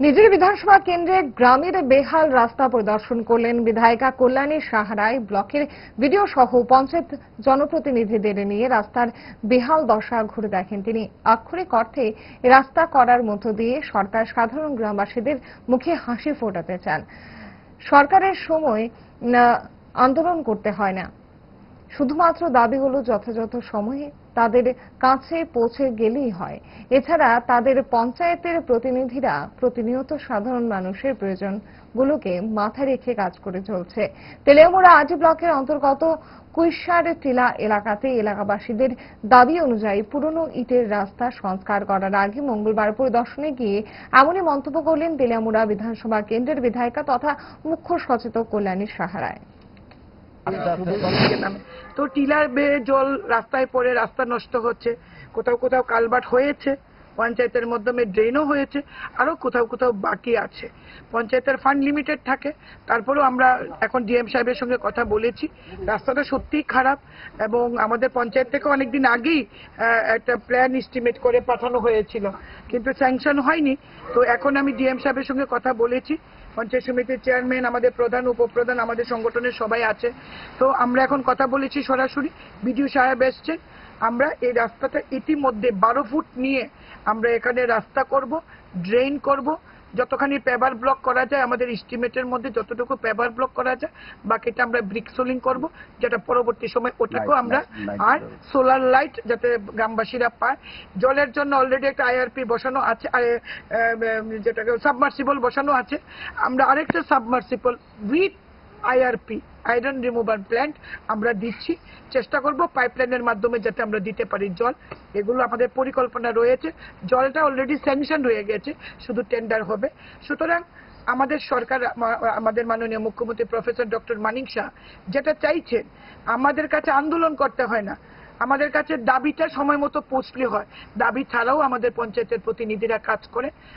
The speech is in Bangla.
নিজের বিধানসভা কেন্দ্রে গ্রামের বেহাল রাস্তা পরিদর্শন করলেন বিধায়িকা কল্যাণী সাহারায় ব্লকের ভিডিও সহ পঞ্চায়েত জনপ্রতিনিধিদের নিয়ে রাস্তার বেহাল দশা ঘুরে দেখেন তিনি। আক্ষরিক অর্থে রাস্তা করার মধ্য দিয়ে সরকার সাধারণ গ্রামবাসীদের মুখে হাসি ফোটাতে চান। সরকারের সময় আন্দোলন করতে হয় না। শুধুমাত্র দাবিগুলো যথাযথ সময়ে তাদের কাছে পৌঁছে গেলেই হয় এছাড়া তাদের পঞ্চায়েতের প্রতিনিধিরা প্রতিনিয়ত সাধারণ মানুষের প্রয়োজনগুলোকে মাথায় রেখে কাজ করে চলছে তেলেমুড়া আটি ব্লকের অন্তর্গত কুইশার টিলা এলাকাতে এলাকাবাসীদের দাবি অনুযায়ী পুরনো ইটের রাস্তা সংস্কার করার আগে মঙ্গলবার পরিদর্শনে গিয়ে এমনই মন্তব্য করলেন তেলিয়ামুড়া বিধানসভা কেন্দ্রের বিধায়িকা তথা মুখ্য সচেতক কল্যাণী সাহারায়। তো টিলার বেয়ে জল রাস্তায় পড়ে রাস্তা নষ্ট হচ্ছে। কোথাও কোথাও কালবাট হয়েছে। পঞ্চায়েতের মাধ্যমে ড্রেনও হয়েছে আরও কোথাও কোথাও বাকি আছে। পঞ্চায়েতের ফান্ড লিমিটেড থাকে, তারপরেও আমরা এখন ডিএম সাহেবের সঙ্গে কথা বলেছি। রাস্তাটা সত্যিই খারাপ এবং আমাদের পঞ্চায়েত থেকে অনেকদিন আগেই একটা প্ল্যান এস্টিমেট করে পাঠানো হয়েছিল, কিন্তু স্যাংশন হয়নি। তো এখন আমি ডিএম সাহেবের সঙ্গে কথা বলেছি। পঞ্চায়েত সমিতির চেয়ারম্যান আমাদের প্রধান, উপপ্রধান, আমাদের সংগঠনের সবাই আছে। তো আমরা এখন কথা বলেছি সরাসরি। বিডিও সাহেব এসছেন। আমরা এই রাস্তাটা ইতিমধ্যে বারো ফুট নিয়ে আমরা এখানে রাস্তা করব ড্রেন করব। যতখানি পেপার ব্লক করা যায় আমাদের এস্টিমেটের মধ্যে যতটুকু পেপার ব্লক করা যায় বাকিটা আমরা ব্রিক সোলিং করব যেটা পরবর্তী সময় ওটাকেও আমরা আর সোলার লাইট যাতে গ্রামবাসীরা পায়। জলের জন্য অলরেডি একটা আইআরপি বসানো আছে আর, যেটাকে সাবমার্সিবল বসানো আছে। আমরা আরেকটা submersible with IRP iron remover plant আমরা দিচ্ছি। চেষ্টা করব পাইপলাইনের মাধ্যমে যাতে আমরা দিতে পারি জল। এগুলো আমাদের পরিকল্পনা রয়েছে। জলটা অলরেডি স্যাংশন হয়ে গেছে, শুধু টেন্ডার হবে। সুতরাং আমাদের সরকার আমাদের মাননীয় মুখ্যমন্ত্রী প্রফেসর ডক্টর মানিক শাহ যেটা চাইছেন, আমাদের কাছে আন্দোলন করতে হয় না। আমাদের কাছে দাবিটা সময় মতো পৌঁছলে হয়। দাবি ছাড়াও আমাদের পঞ্চায়েতের প্রতিনিধিরা কাজ করে।